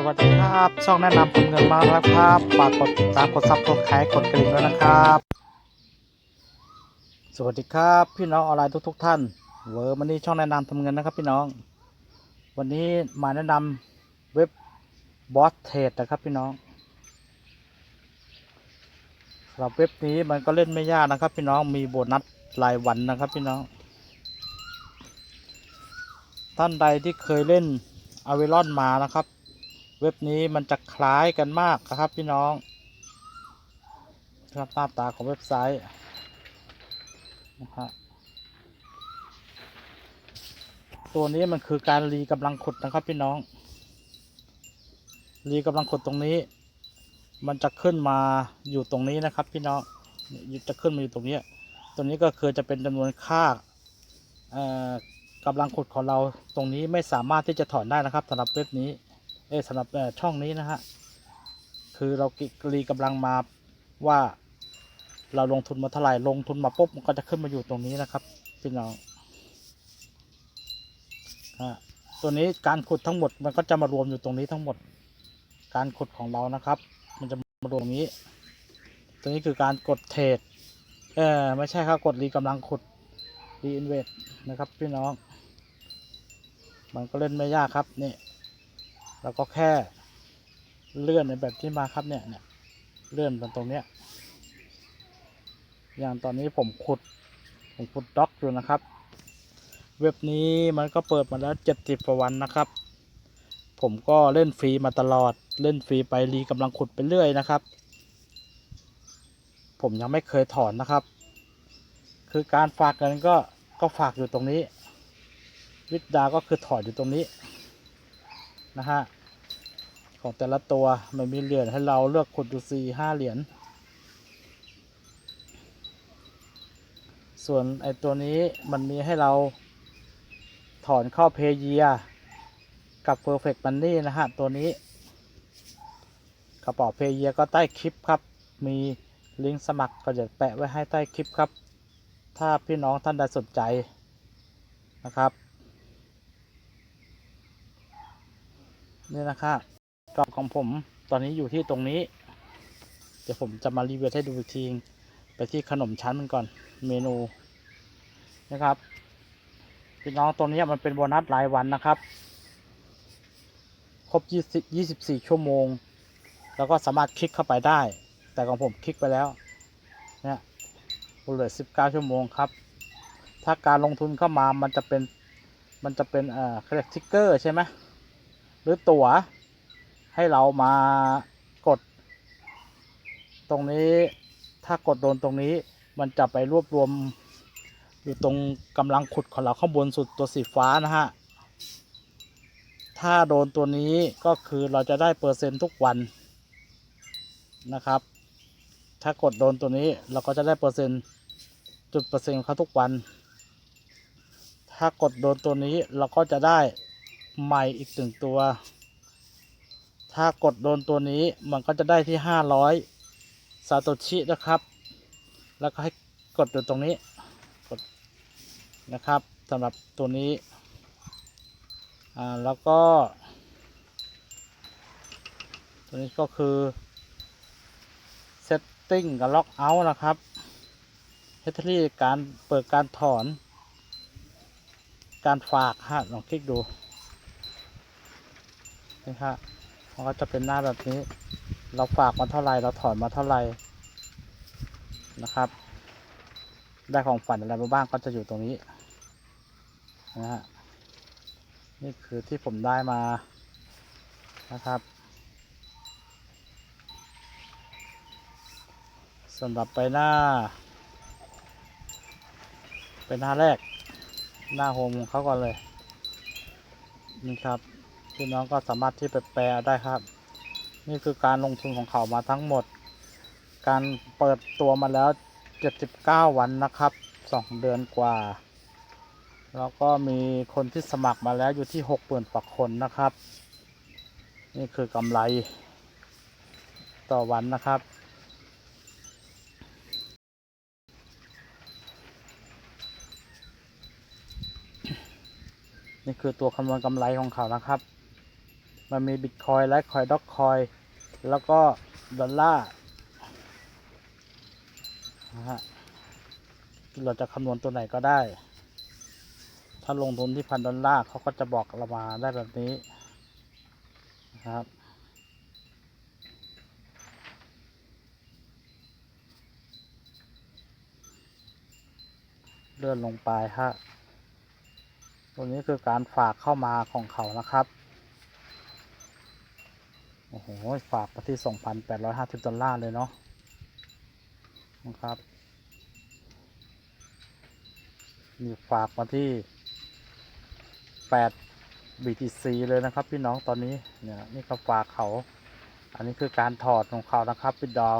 สวัสดีครับ ช่องแนะนำผมเงินมาแล้วครับฝากกดติดตามกดซับกดขายกดกระดิ่งด้วยนะครับ สวัสดีครับ พี่น้องออนไลน์ทุก ๆทท่าน เวอร์มันนี่ช่องแนะนำทำเงินนะครับ พี่น้อง วันนี้มาแนะนำเว็บบอสเทรดนะครับพี่น้องสำหรับเว็บนี้มันก็เล่นไม่ยากนะครับ พี่น้องมีโบนัสรายวันนะครับพี่น้องท่านใดที่เคยเล่นอเวลอนมานะครับ เว็บนี้มันจะคล้ายกันมากครับพี่น้องครับหน้าตาของเว็บไซต์นะฮะตัวนี้มันคือการรีกำลังขุดนะครับพี่น้อง รีกำลังขุดตรงนี้ มันจะขึ้นมาอยู่ตรงนี้นะครับพี่น้องจะขึ้นมาอยู่ตรงนี้ตรงนี้ก็คือจะเป็นจำนวนค่าเอ่อกำลังขุดของเราตรงนี้ไม่สามารถที่จะถอนได้นะครับสำหรับเว็บนี้ เอ้ยสำหรับช่องนี้นะฮะคือเรากรีกำลังมาว่าเราลงทุนมาเท่าไหร่ลงทุนมาปุ๊บมันก็จะขึ้นมาอยู่ตรงนี้นะครับพี่น้องฮะตัวนี้การขุดทั้งหมดมันก็จะมารวมอยู่ตรงนี้ทั้งหมด การขุดของเรานะครับ มันจะมารวมตรงนี้ ตัวนี้คือการกดเทรดเออไม่ใช่ครับกดรีกำลังขุดรีอินเวสนะครับพี่น้อง มันก็เล่นไม่ยากครับนี่ เราก็แค่เลื่อนในแบบที่มาครับเนี่ยเนี่ยเลื่อนมาตรงเนี้ยอย่างตอนนี้ผมขุดผมขุดด็อกอยู่นะครับ เว็บนี้มันก็เปิดมาแล้วเจ็ดสิบกว่าวันนะครับ ผมก็เล่นฟรีมาตลอดเล่นฟรีไปรีกำลังขุดไปเรื่อยนะครับ ผมยังไม่เคยถอนนะครับ คือการฝากเงินก็ก็ฝากอยู่ตรงนี้ วิดดาก็คือถอดอยู่ตรงนี้ นะฮะของแต่ละตัวมันมีเหรียญให้เราเลือกขุดดูสี่ห้าเหรียญส่วนไอตัวนี้มันมีให้เราถอนเข้าเพเยียกับ Perfect Money นะฮะ ตัวนี้ กระเป๋าเพเยียก็ใต้คลิปครับ มีลิงก์สมัครก็จะแปะไว้ให้ใต้คลิปครับ ถ้าพี่น้องท่านใดสนใจนะครับ นี่นะครับกรอบของผมตอนนี้อยู่ที่ตรงนี้ เดี๋ยวผมจะมารีวิวให้ดูอีกทีไปที่ขนมชั้นมันก่อนเมนูนะครับพี่น้องตัวนี้มันเป็นโบนัสรายวันนะครับ ครบ 20 24 ชั่วโมง แล้วก็สามารถคลิกเข้าไปได้ แต่ของผมคลิกไปแล้วเนี่ยเหลือ 19 ชั่วโมงครับ ถ้าการลงทุนเข้ามามันจะเป็นมันจะเป็นเอ่อเขาเรียกทิกเกอร์ใช่ไหม รือตั๋วให้เรามากด ตรงนี้ถ้ากดโดนตรงนี้มันจะไปรวบรวม อยู่ตรงกำลังขุดของเราข้างบนสุดตัวสีฟ้านะฮะ ถ้าโดนตัวนี้ก็คือเราจะได้เปอร์เซ็นต์ทุกวันนะครับ ถ้ากดโดนตัวนี้เราก็จะได้เปอร์เซ็นต์จุดเปอร์เซ็นต์เขาทุกวัน ถ้ากดโดนตัวนี้เราก็จะได้ ใหม่อีกหนึ่งตัว ถ้ากดโดนตัวนี้มันก็จะได้ที่ห้าร้อยซาโตชินะครับ แล้วก็ให้กดอยู่ตรงนี้กดนะครับสำหรับตัวนี้อ่าแล้วก็ ตัวนี้ก็คือ setting กับ lock out นะครับเฮทรี่การเปิดการถอนการฝากฮะลองคลิกดู นี่ครับมันก็จะเป็นหน้าแบบนี้ เราฝากมาเท่าไหร่เราถอนมาเท่าไหร่นะครับ ได้ของฝันอะไรมาบ้างก็จะอยู่ตรงนี้นะฮะนี่คือที่ผมได้มานะครับสำหรับไปหน้า ไปหน้าแรก หน้าโฮมของเขาก่อนเลยนี่ครับ พี่น้องก็สามารถที่ไปแปลได้ครับ นี่คือการลงทุนของเขามาทั้งหมด การเปิดตัวมาแล้ว 79 วันนะครับ 2 เดือนกว่า แล้วก็มีคนที่สมัครมาแล้วอยู่ที่ 60,000กว่าคนนะครับ นี่คือกำไรต่อวันนะครับนี่คือตัวคำนวณกำไรของเขานะครับ มันมีบิตคอยและคอยด็อกคอยแล้วก็ดอลลาร์นะฮะเราจะคำนวณตัวไหนก็ได้ ถ้าลงทุนที่พันดอลลาร์เขาก็จะบอกเรามาได้แบบนี้นะครับเลื่อนลงไปฮะ ตัวนี้คือการฝากเข้ามาของเขานะครับ โอ้โห ฝากมาที่ 2,850 ดอลลาร์เลยเนาะนะครับมีฝากมาที่ 8 BTC เลยนะครับ พี่น้องตอนนี้เนี่ยนี่ก็ฝากเขา อันนี้คือการถอดของเขานะครับพี่ดาว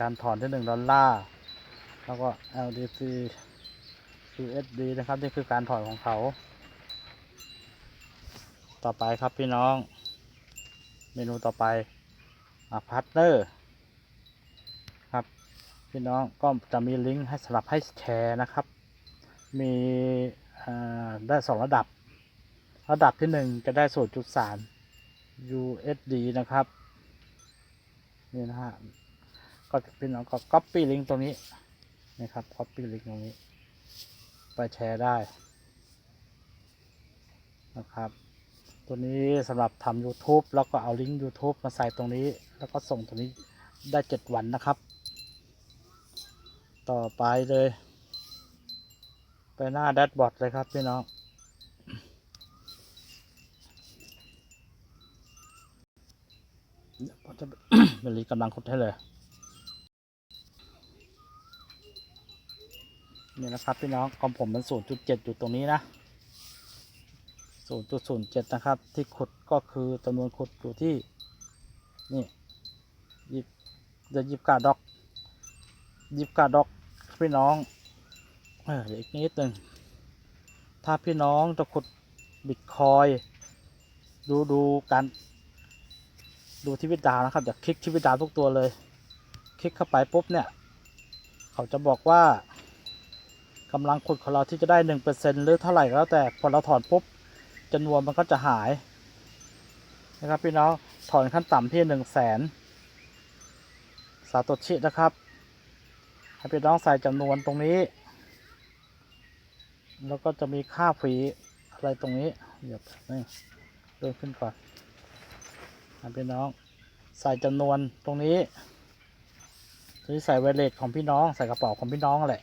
การถอนที่1ดอลลาร์แล้วก็ LDC USD นะครับ นี่คือการถอนของเขา ต่อไปครับพี่น้อง เมนูต่อไปอ่าพาร์ทเนอร์ครับพี่น้องก็จะมีลิงก์ให้สำหรับให้แชร์นะครับ มีได้สองระดับ ระดับที่หนึ่งจะได้0.3 USD นะครับนี่นะฮะก็พี่น้องก็ copy ลิงก์ตรงนี้นะครับ copy ลิงก์ตรงนี้ ไปแชร์ได้นะครับ ตัวนี้สำหรับทำ YouTube แล้วก็เอาลิงก์ YouTube มาใส่ตรงนี้ แล้วก็ส่งตรงนี้ได้ 7 วันนะครับ ต่อไปเลย ไปหน้าแดชบอร์ดเลยครับพี่น้องผมจะเบลลีกำลังคดให้เลย นี่นะครับพี่น้องคอมผมมัน 0.7 อยู่ตรงนี้นะ 0.07 นะครับ ที่ขุดก็คือจำนวนขุดอยู่ที่ นี่ยิบจะยิบกาดอกยิบกาดอกพี่น้องเออเดี๋ยวอีกนิดหนึ่งถ้าพี่น้องจะขุดบิตคอยดูดูการดูที่วิดดาวนะครับอย่าคลิกที่วิดดาวทุกตัวเลย คลิกเข้าไปปุ๊บเนี่ย เขาจะบอกว่ากำลังขุดของเราที่จะได้หนึ่งเปอร์เซ็นหรือเท่าไหร่ก็แล้วแต่พอเราถอนปุ๊บ จำนวนมันก็จะหาย นะครับพี่น้องถอนขั้นต่ำที่หนึ่งแสนสาตชินะครับ ให้พี่น้องใส่จำนวนตรงนี้ แล้วก็จะมีค่าฟรีอะไรตรงนี้เดี๋ยวนี่เดินขึ้นก่อนให้พี่น้องใส่จำนวนตรงนี้ที่ใส่ไวเลสของพี่น้องใส่กระเป๋าของพี่น้องแหละ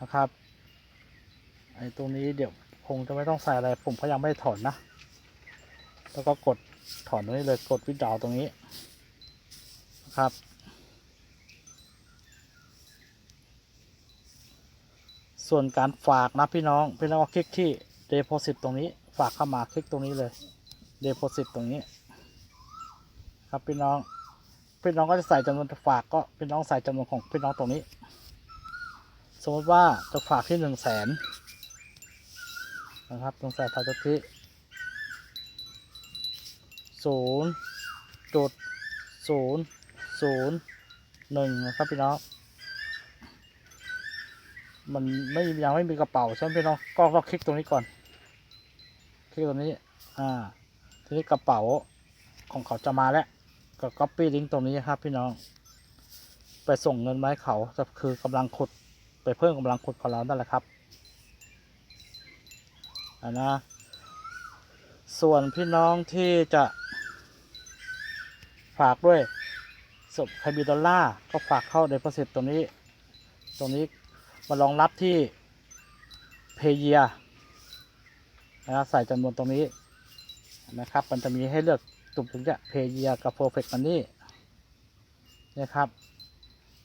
นะครับไอ้ตรงนี้เดี๋ยว คงจะไม่ต้องใส่อะไรผมก็ยังไม่ถอนนะ แล้วก็กดถอนตรงนี้เลยกดวิดดาวตรงนี้นะครับ ส่วนการฝากนะพี่น้องพี่น้องก็คลิกที่ deposit ตรงนี้ ฝากเข้ามาคลิกตรงนี้เลย deposit ตรงนี้ ครับพี่น้องพี่น้องก็จะใส่จำนวนฝากก็พี่น้องใส่จำนวนของพี่น้องตรงนี้ สมมติว่าจะฝากที่หนึ่งแสน นะครับ ตรงแสนทาตุทิศูนย์จุดศูนย์ศูนย์หนึ่งนะครับพี่น้องมันไม่ยังไม่มีกระเป๋าใช่ไหมพี่น้องก็ต้องคลิกตรงนี้ก่อน คลิกตรงนี้ อ่า ทีนี้กระเป๋าของเขาจะมาแล้วก็ copy ลิงก์ตรงนี้ครับ พี่น้อง ไปส่งเงินมาให้เขาจะคือกำลังขุด ไปเพิ่มกำลังขุดของเรานั่นแหละครับ นนะ ส่วนพี่น้องที่จะฝากด้วยสบใครมีดอลลาก็ฝากเข้าในประสิทธิ์ตรงนี้ ตรงนี้มารองรับที่เพเยียนะครับใส่จำนวนตรงนี้นะครับ มันจะมีให้เลือกตุ่มถึงจะเพเยียกับ perfect money นะครับ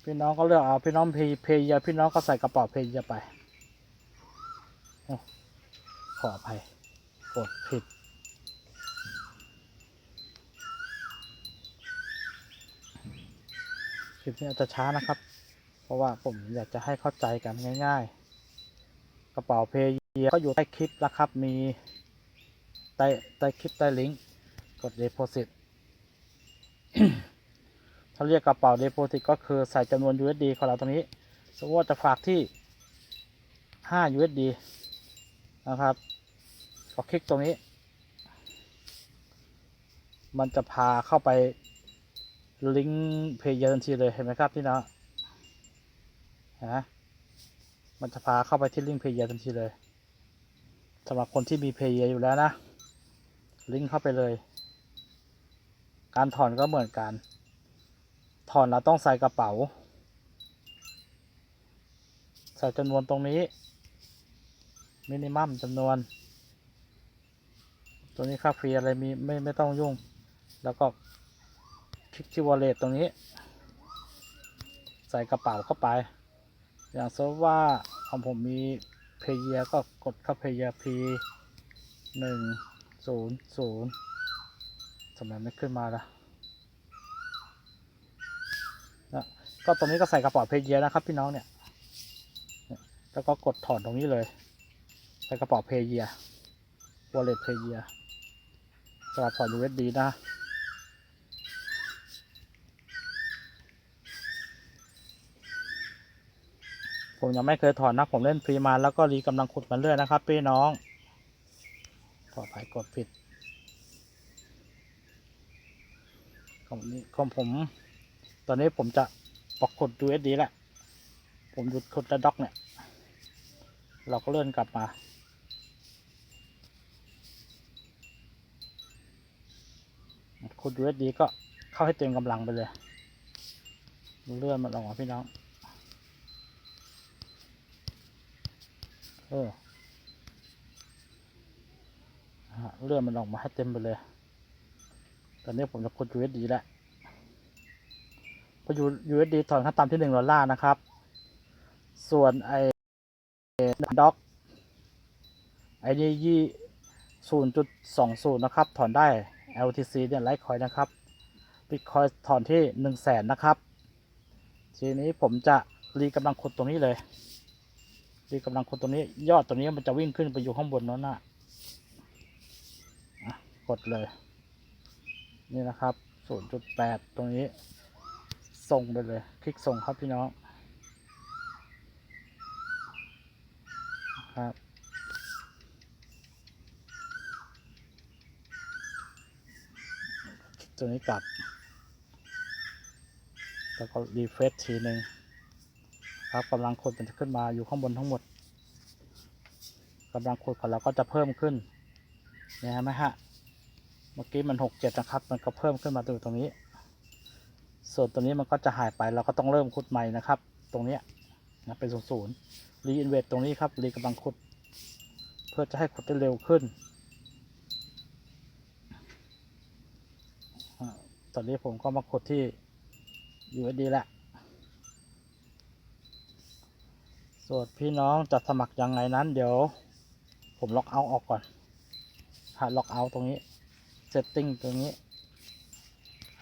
พี่น้องก็เลือกเอาพี่น้องเพเพเยียพี่น้องก็ใส่กระเป๋าเพเยียไปโอ้ ขออภัยกดผิด คลิปนี้อาจจะช้านะครับ เพราะว่าผมอยากจะให้เข้าใจกันง่าย ๆ กระเป๋าเพย์เยียก็อยู่ใต้คลิปแล้วครับ มีใต้ใต้คลิปใต้ลิงก์กด deposit ถ้าเรียกกระเป๋า deposit ก็คือใส่จำนวน USD ของเราตรงนี้ สมมติว่าจะฝากที่ 5 USD นะครับก็คลิกตรงนี้ มันจะพาเข้าไปลิงก์เพย์ทันทีเลยเห็นไหมครับพี่น้องเห็นไหมมันจะพาเข้าไปที่ลิงก์เพย์ทันทีเลยสำหรับคนที่มีเพย์อยู่แล้วนะ ลิงก์เข้าไปเลย การถอนก็เหมือนกันถอนเราต้องใส่กระเป๋า ใส่จำนวนตรงนี้ มินิมัมจำนวน ตัวนี้ค่าฟรีอะไรมีไม่ไม่ต้องยุ่ง แล้วก็คลิกที่วอลเล็ตตรงนี้ ใส่กระเป๋าเข้าไป อย่างเช่นว่าของผมมีเพย์เยก็กดเข้าเพย์เยพีหนึ่งศูนย์ศูนย์ทำไมไม่ขึ้นมาล่ะนะก็ตรงนี้ก็ใส่กระเป๋าเพย์เยนะครับพี่น้องเนี่ย แล้วก็กดถอนตรงนี้เลย ใส่กระเป๋าเพย์เยวอลเล็ตเพย์เยสำหรับถอน USD นะผมยังไม่เคยถอนนะ ผมเล่นฟรีมาแล้วก็รีกำลังขุดมันเรื่อยนะครับพี่น้องต่อไปกดผิดของนี้ของผม ตอนนี้ผมจะปอกขุด USD แหละ ผมหยุดขุดแล้วด็อกเนี่ย เราก็เลื่อนกลับมา ขุด USD ก็เข้าให้เต็มกำลังไปเลย เลื่อนมันออกมาพี่น้อง เออเลื่อนมันออกมาให้เต็มไปเลย ตอนนี้ผมจะกด USD แล้วพอ USD ถอนขั้นต่ำที่หนึ่งดอลลาร์นะครับ ส่วนไอ้ด็อกไอ้นี่ยี่ศูนย์จุดสองศูนย์นะครับ ถอนได้ LTC เนี่ยไลท์คอยนะครับบิตคอยถอนที่หนึ่งแสนนะครับ ทีนี้ผมจะรีกำลังขุดตรงนี้เลยรีกำลังขุดตรงนี้ ยอดตรงนี้มันจะวิ่งขึ้นไปอยู่ข้างบนนั้นน่ะอะกดเลย นี่นะครับ 0.8 ตรงนี้ ส่งไปเลย คลิกส่งครับพี่น้อง ครับ คลิก ตัวนี้กลับ แล้วก็รีเฟรชทีหนึ่งครับกำลังคนจะขึ้นมาอยู่ข้างบนทั้งหมดกำลังคนของเราก็จะเพิ่มขึ้นเนี่ยไหมฮะเมื่อกี้มันหกเจ็ดนะครับ มันก็เพิ่มขึ้นมาดูตรงนี้ ส่วนตรงนี้มันก็จะหายไปเราก็ต้องเริ่มขุดใหม่นะครับ ตรงนี้นะเป็นศูนย์ศูนย์รีอินเวสตรงนี้ครับรีกำลังขุด เพื่อจะให้ขุดได้เร็วขึ้นอ่า ตอนนี้ผมก็มาขุดที่ USD แหละ ส่วนพี่น้องจะสมัครยังไงนั้น เดี๋ยว ผมล็อกเอาออกก่อนหาล็อกเอาตรงนี้ เซตติ้งตรงนี้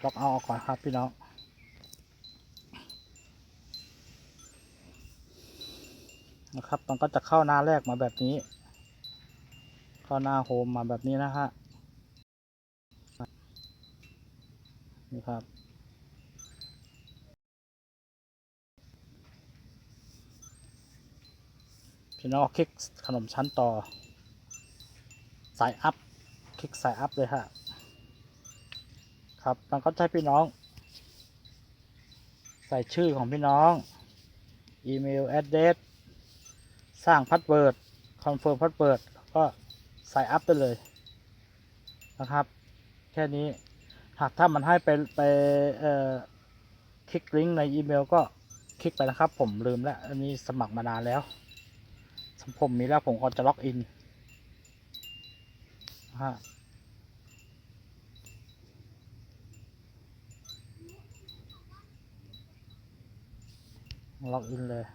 ล็อกเอาออกก่อนครับพี่น้องนะครับมันก็จะเข้าหน้าแรกมาแบบนี้ เข้าหน้าโฮมมาแบบนี้นะฮะ นี่ครับ พี่น้องคลิกขนมชั้นต่อ สายอัพ คลิกสายอัพเลยฮะครับมันก็ให้พี่น้อง ใส่ชื่อของพี่น้อง อีเมลแอดเดสสร้างพาสเวิร์ดคอนเฟิร์มพาสเวิร์ดก็ใส่อัพไปเลยนะครับ แค่นี้ หากถ้ามันให้ไปไปเอ่อคลิกลิงก์ในอีเมลก็คลิกไปนะครับ ผมลืมแล้วอันนี้สมัครมานานแล้วผมมีแล้วผมก็จะล็อกอินนะฮะล็อกอินเลย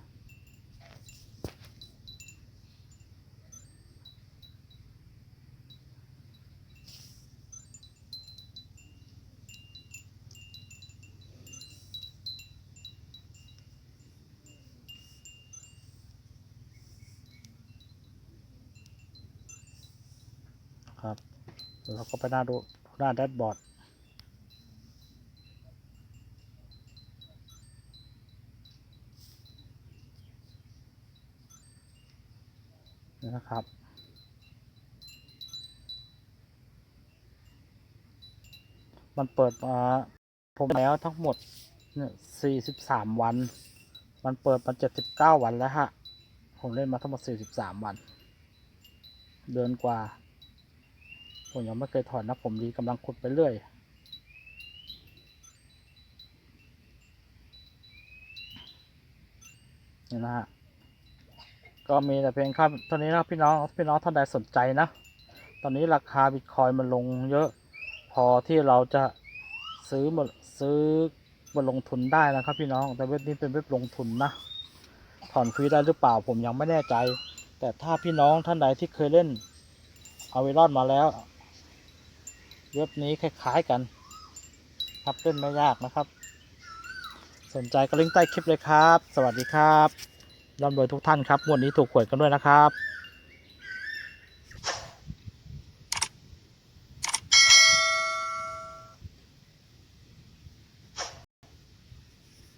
ครับเดี๋ยวเราก็ไปหน้าดูหน้าแดชบอร์ดนะครับมันเปิดมาผมแล้วทั้งหมดเนี่ยสี่สิบสามวัน มันเปิดมาเจ็ดสิบเก้าวันแล้วฮะ ผมเล่นมาทั้งหมดสี่สิบสามวัน เดือนกว่า ผมยังไม่เคยถอนนะผมดีกำลังขุดไปเรื่อยนี่นะฮะก็มีแต่เพียงค่าเท่านี้นะพี่น้องพี่น้องท่านใดสนใจนะ ตอนนี้ราคาบิตคอยน์มันลงเยอะ พอที่เราจะซื้อมาซื้อมาลงทุนได้นะครับ พี่น้องแต่เว็บนี้เป็นเว็บลงทุนนะถอนฟรีได้หรือเปล่าผมยังไม่แน่ใจ แต่ถ้าพี่น้องท่านใดที่เคยเล่นเอาไวรอดมาแล้ว เว็บนี้คล้ายๆกัน ครับเล่นไม่ยากนะครับ สนใจก็ลิงก์ใต้คลิปเลยครับ สวัสดีครับร่ำรวยทุกท่านครับงวดนี้ถูกหวยกันด้วยนะครับ